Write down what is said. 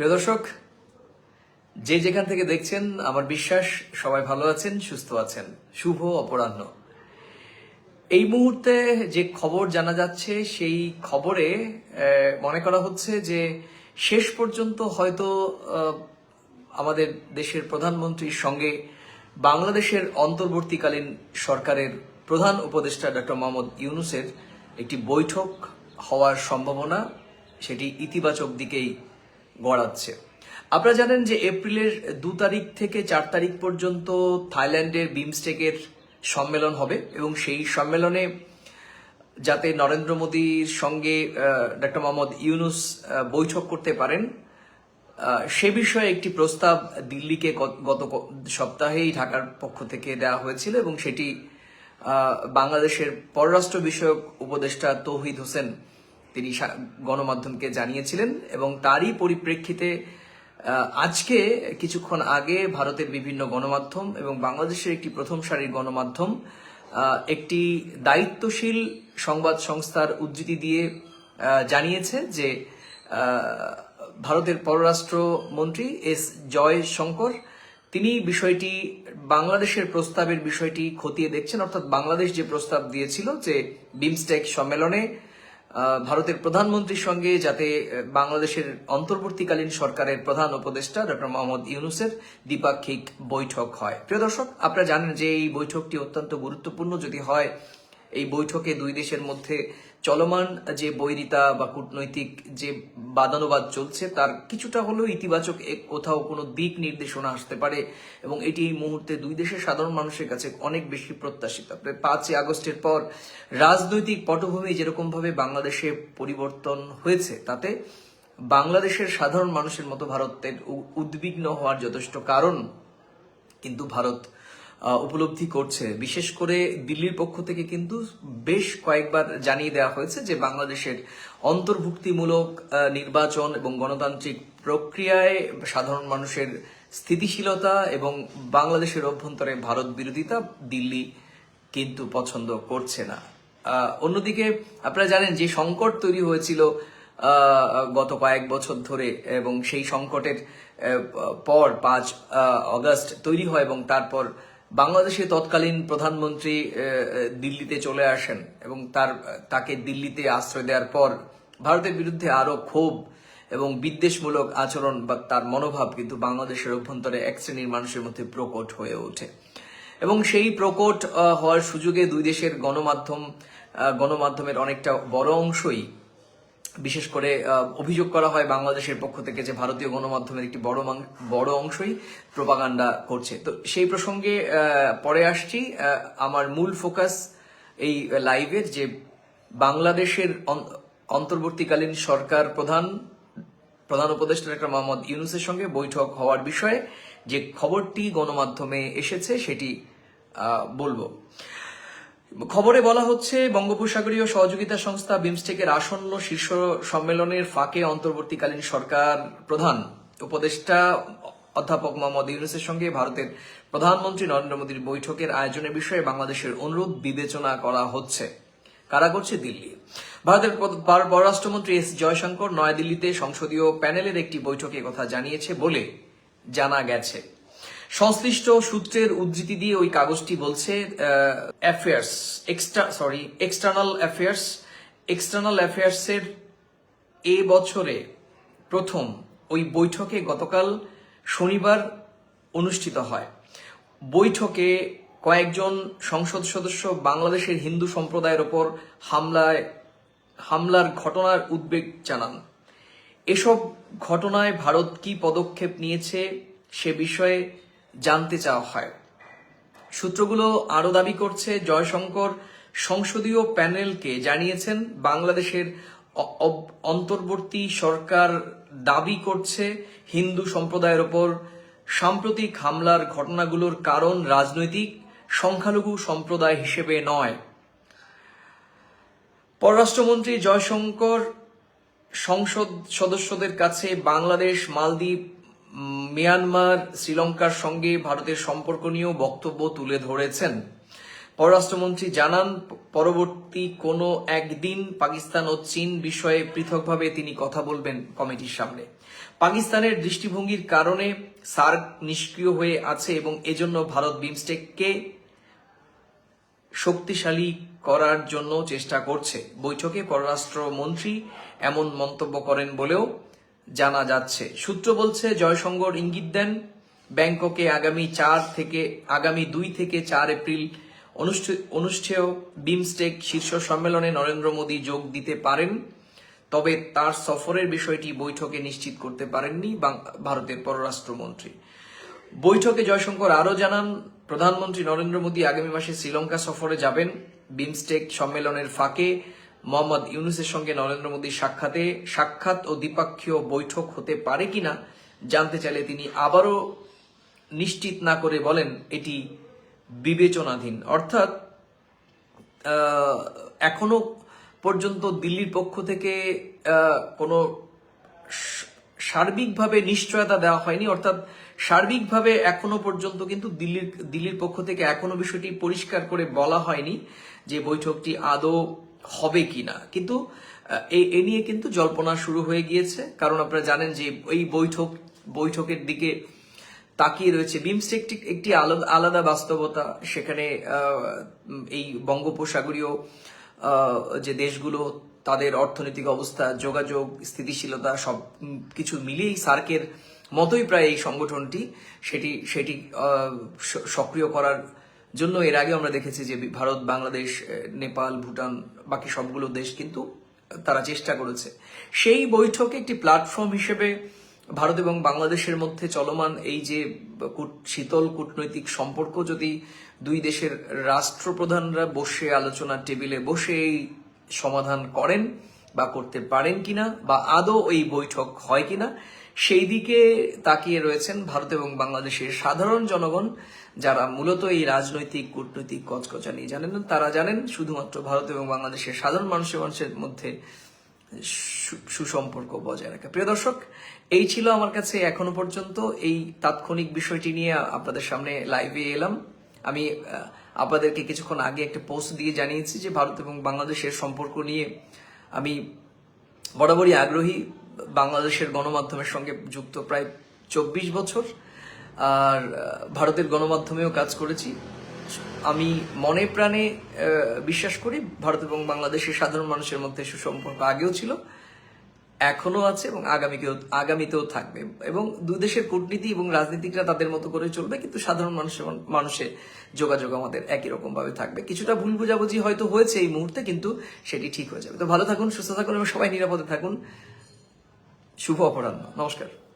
প্রিয় দর্শক, যে যেখান থেকে দেখছেন, আমার বিশ্বাস, সবাই ভালো আছেন, সুস্থ আছেন। শুভ অপরাহ্ন। এই মুহূর্তে যে খবর জানা যাচ্ছে, সেই খবরে মনে করা হচ্ছে যে শেষ পর্যন্ত হয়তো আমাদের দেশের প্রধানমন্ত্রীর সঙ্গে বাংলাদেশের অন্তর্বর্তীকালীন সরকারের প্রধান উপদেষ্টা ডক্টর মোহাম্মদ ইউনুসের একটি বৈঠক হওয়ার সম্ভাবনা, সেটি ইতিবাচক দিকেই গড়াচ্ছে। আপনারা জানেন যে এপ্রিলের দু তারিখ থেকে চার তারিখ পর্যন্ত থাইল্যান্ডের বিমস্টেকের সম্মেলন হবে এবং সেই সম্মেলনে যাতে নরেন্দ্র মোদীর সঙ্গে ডক্টর মোহাম্মদ ইউনুস বৈঠক করতে পারেন সে বিষয়ে একটি প্রস্তাব দিল্লিকে গত- সপ্তাহেই ঢাকার পক্ষ থেকে দেওয়া হয়েছিল এবং সেটি বাংলাদেশের পররাষ্ট্র বিষয়ক উপদেষ্টা তৌহিদ হোসেন তিনি গণমাধ্যমকে জানিয়েছিলেন এবং তারই পরিপ্রেক্ষিতে আজকে কিছুক্ষণ আগে ভারতের বিভিন্ন গণমাধ্যম এবং বাংলাদেশের একটি প্রথম সারির গণমাধ্যম একটি দায়িত্বশীল সংবাদ সংস্থার উদ্ধৃতি দিয়ে জানিয়েছে যে ভারতের পররাষ্ট্র মন্ত্রী এস জয় শঙ্কর তিনি বিষয়টি, বাংলাদেশের প্রস্তাবের বিষয়টি খতিয়ে দেখছেন। অর্থাৎ বাংলাদেশ যে প্রস্তাব দিয়েছিল যে, বিমস্টেক সম্মেলনে ভারতের প্রধানমন্ত্রীর সঙ্গে যাতে বাংলাদেশের অন্তর্বর্তীকালীন সরকারের প্রধান উপদেষ্টা ডক্টর মোহাম্মদ ইউনুসের দ্বিপাক্ষিক বৈঠক হয়। প্রিয় দর্শক, আপনারা জানেন যে এই বৈঠকটি অত্যন্ত গুরুত্বপূর্ণ। যদি হয়, এই বৈঠকে দুই দেশের মধ্যে চলমান যে বৈরিতা বা কূটনৈতিক যে বাদানুবাদ চলছে, তার কিছুটা হলেও ইতিবাচক কোথাও কোনো দিক নির্দেশনা আসতে পারে এবং এটি এই মুহূর্তে দুই দেশের সাধারণ মানুষের কাছে অনেক বেশি প্রত্যাশিত। পাঁচই আগস্টের পর রাজনৈতিক পটভূমি যেরকম ভাবে বাংলাদেশে পরিবর্তন হয়েছে, তাতে বাংলাদেশের সাধারণ মানুষের মতো ভারতের উদ্বিগ্ন হওয়ার যথেষ্ট কারণ কিন্তু ভারত উপলব্ধি করছে। বিশেষ করে দিল্লির পক্ষ থেকে কিন্তু বেশ কয়েকবার জানিয়ে দেওয়া হয়েছে যে বাংলাদেশের অন্তর্ভুক্তিমূলক নির্বাচন এবং গণতান্ত্রিক প্রক্রিয়ায় সাধারণ মানুষের স্থিতিশীলতা এবং বাংলাদেশের অভ্যন্তরে ভারত বিরোধিতা দিল্লি কিন্তু পছন্দ করছে না। অন্যদিকে আপনারা জানেন যে সংকট তৈরি হয়েছিল গত কয়েক বছর ধরে এবং সেই সংকটের পর পাঁচ অগস্ট তৈরি হয় এবং তারপর বাংলাদেশের তৎকালীন প্রধানমন্ত্রী দিল্লিতে চলে আসেন এবং তার, তাকে দিল্লিতে আশ্রয় দেওয়ার পর ভারতের বিরুদ্ধে আরও ক্ষোভ এবং বিদ্বেষমূলক আচরণ বা তার মনোভাব কিন্তু বাংলাদেশের অভ্যন্তরে এক শ্রেণির মানুষের মধ্যে প্রকট হয়ে ওঠে। এবং সেই প্রকট হওয়ার সুযোগে দুই দেশের গণমাধ্যম গণমাধ্যমের অনেকটা বড় অংশই বিশেষ করে অভিযোগ করা হয় বাংলাদেশের পক্ষ থেকে যে ভারতীয় গণমাধ্যমের একটি বড় বড় অংশই প্রপাগান্ডা করছে। তো সেই প্রসঙ্গে পরে আসছি আমার মূল ফোকাস এই লাইভের যে বাংলাদেশের অন- অন্তর্বর্তীকালীন সরকার প্রধান প্রধান উপদেষ্টা ডক্টর মোহাম্মদ ইউনুসের সঙ্গে বৈঠক হওয়ার বিষয়ে যে খবরটি গণমাধ্যমে এসেছে সেটি বলব। খবরে বলা হচ্ছে, বঙ্গোপসাগরীয় সহযোগিতা সংস্থা বিমস্টেকের আসন্ন শীর্ষ সম্মেলনের ফাঁকে অন্তর্বর্তীকালীন সরকার প্রধান উপদেষ্টা অধ্যাপক মোহাম্মদ ইউনুসের সঙ্গে ভারতের প্রধানমন্ত্রী নরেন্দ্র মোদীর বৈঠকের আয়োজনের বিষয়ে বাংলাদেশের অনুরোধ বিবেচনা করা হচ্ছে। কারা করছে দিল্লি? ভারতের পর- পর- পররাষ্ট্রমন্ত্রী এস জয়শঙ্কর নয়াদিল্লিতে সংসদীয় প্যানেলের একটি বৈঠকে কথা জানিয়েছে বলে জানা গেছে। সংশ্লিষ্ট সূত্রের উদ্ধৃতি দিয়ে ওই কাগজটি বলছে affairs extra sorry external affairs external অ্যাফেয়ার্সের এ বছরে প্রথম ওই বৈঠকে গতকাল শনিবার অনুষ্ঠিত হয়। বৈঠকে কয়েকজন সংসদ সদস্য বাংলাদেশের হিন্দু সম্প্রদায়ের ওপর হামলায়, হামলার ঘটনার উদ্বেগ জানান। এসব ঘটনায় ভারত কি পদক্ষেপ নিয়েছে সে বিষয়ে জানতে চাওয়া হয়। সূত্রগুলো আরও দাবি করছে, জয়শঙ্কর সংসদীয় প্যানেলকে জানিয়েছেন, বাংলাদেশের অন্তর্বর্তী সরকার দাবি করছে, হিন্দু সম্প্রদায়ের ওপর সাম্প্রতিক হামলার ঘটনাগুলোর কারণ রাজনৈতিক, সংখ্যালঘু সম্প্রদায় হিসেবে নয়। পররাষ্ট্রমন্ত্রী জয়শঙ্কর সংসদ সদস্যদের কাছে বাংলাদেশ, মালদ্বীপ মিয়ানমার, শ্রীলঙ্কার সঙ্গে ভারতের সম্পর্ক নিয়েও বক্তব্য তুলে ধরেছেন। পররাষ্ট্রমন্ত্রী জানান, পরবর্তী কোনো একদিন পাকিস্তান ও চীন বিষয়ে পৃথকভাবে তিনি কথা বলবেন কমিটির সামনে। পাকিস্তানের দৃষ্টিভঙ্গির কারণে সার্ক নিষ্ক্রিয় হয়ে আছে এবং এজন্য ভারত বিমস্টেককে শক্তিশালী করার জন্য চেষ্টা করছে। বৈঠকে পররাষ্ট্রমন্ত্রী এমন মন্তব্য করেন বলেও জানা যাচ্ছে। সূত্র বলছে, জয়শঙ্কর ইঙ্গিত দেন, ব্যাংককে আগামী চার থেকে, আগামী দুই থেকে চার এপ্রিল অনুষ্ঠি- অনুষ্ঠেয় বিমস্টেক শীর্ষ সম্মেলনে নরেন্দ্র মোদী যোগ দিতে পারেন, তবে তার সফরের বিষয়টি বৈঠকে নিশ্চিত করতে পারেননি ভারতের পররাষ্ট্রমন্ত্রী। বৈঠকে জয়শঙ্কর আরও জানান, প্রধানমন্ত্রী নরেন্দ্র মোদী আগামী মাসে শ্রীলঙ্কা সফরে যাবেন। বিমস্টেক সম্মেলনের ফাঁকে মোহাম্মদ ইউনুসের সঙ্গে নরেন্দ্র মোদীর সাক্ষাতে সাক্ষাৎ ও দ্বিপাক্ষীয় বৈঠক হতে পারে কিনা জানতে চাইলে তিনি আবারও নিশ্চিত না করে বলেন এটি বিবেচনাধীন। অর্থাৎ এখনও পর্যন্ত দিল্লির পক্ষ থেকে কোনো সার্বিকভাবে নিশ্চয়তা দেওয়া হয়নি। অর্থাৎ, সার্বিকভাবে এখনও পর্যন্ত কিন্তু দিল্লির দিল্লির পক্ষ থেকে এখনও বিষয়টি পরিষ্কার করে বলা হয়নি যে বৈঠকটি আদৌ হবে কিনা কিন্তু আহ, এ নিয়ে কিন্তু জল্পনা শুরু হয়ে গিয়েছে। কারণ আপনারা জানেন যে এই বৈঠক বৈঠকের দিকে তাকিয়ে রয়েছে বিমস্টেক একটি- আলাদা আলাদা বাস্তবতা। সেখানে এই বঙ্গোপসাগরীয় যে দেশগুলো তাদের অর্থনৈতিক অবস্থা যোগাযোগ স্থিতিশীলতা সব কিছু মিলিয়েই সার্কের মতোই প্রায় এই সংগঠনটি সেটি সেটি সক্রিয় করার জন্য এর আগে আমরা দেখেছি যে ভারত, বাংলাদেশ নেপাল, ভুটান, বাকি সবগুলো দেশ কিন্তু তারা চেষ্টা করেছে। সেই বৈঠকে একটি প্ল্যাটফর্ম হিসেবে ভারত এবং বাংলাদেশের মধ্যে চলমান এই যে শীতল কূটনৈতিক সম্পর্ক, যদি দুই দেশের রাষ্ট্রপ্রধানরা বসে আলোচনা টেবিলে বসে এই সমাধান করেন বা করতে পারেন কিনা বা আদৌ এই বৈঠক হয় কিনা সেই দিকে তাকিয়ে রয়েছেন ভারত এবং বাংলাদেশের সাধারণ জনগণ, যারা মূলত এই রাজনৈতিক কূটনৈতিক কচকচানি জানেন তারা জানেন শুধুমাত্র ভারত এবং বাংলাদেশের সাধারণ মানুষের মানুষের মধ্যে সুসম্পর্ক বজায় রাখা। প্রিয় দর্শক, এই ছিল আমার কাছে এখনও পর্যন্ত। এই তাৎক্ষণিক বিষয়টি নিয়ে আপনাদের সামনে লাইভে এলাম। আমি আপনাদেরকে কিছুক্ষণ আগে একটা পোস্ট দিয়ে জানিয়েছি যে ভারত এবং বাংলাদেশের সম্পর্ক নিয়ে আমি বরাবরই আগ্রহী। বাংলাদেশের গণমাধ্যমের সঙ্গে যুক্ত প্রায় চব্বিশ বছর, আর ভারতের গণমাধ্যমেও কাজ করেছি। আমি মনে প্রাণে বিশ্বাস করি ভারত এবং বাংলাদেশের সাধারণ মানুষের মধ্যে সুসম্পর্ক আগেও ছিল এখনও আছে এবং আগামীকেও, আগামীতেও থাকবে। এবং দুই দেশের কূটনীতি এবং রাজনীতিকরা তাদের মতো করে চলবে, কিন্তু সাধারণ মানুষের মানুষের যোগাযোগ আমাদের একই রকম ভাবে থাকবে। কিছুটা ভুল বোঝাবুঝি হয়তো হয়েছে এই মুহূর্তে, কিন্তু সেটি ঠিক হয়ে যাবে। তো ভালো থাকুন, সুস্থ থাকুন এবং সবাই নিরাপদে থাকুন। শুভ অপরাহ্ন। নমস্কার।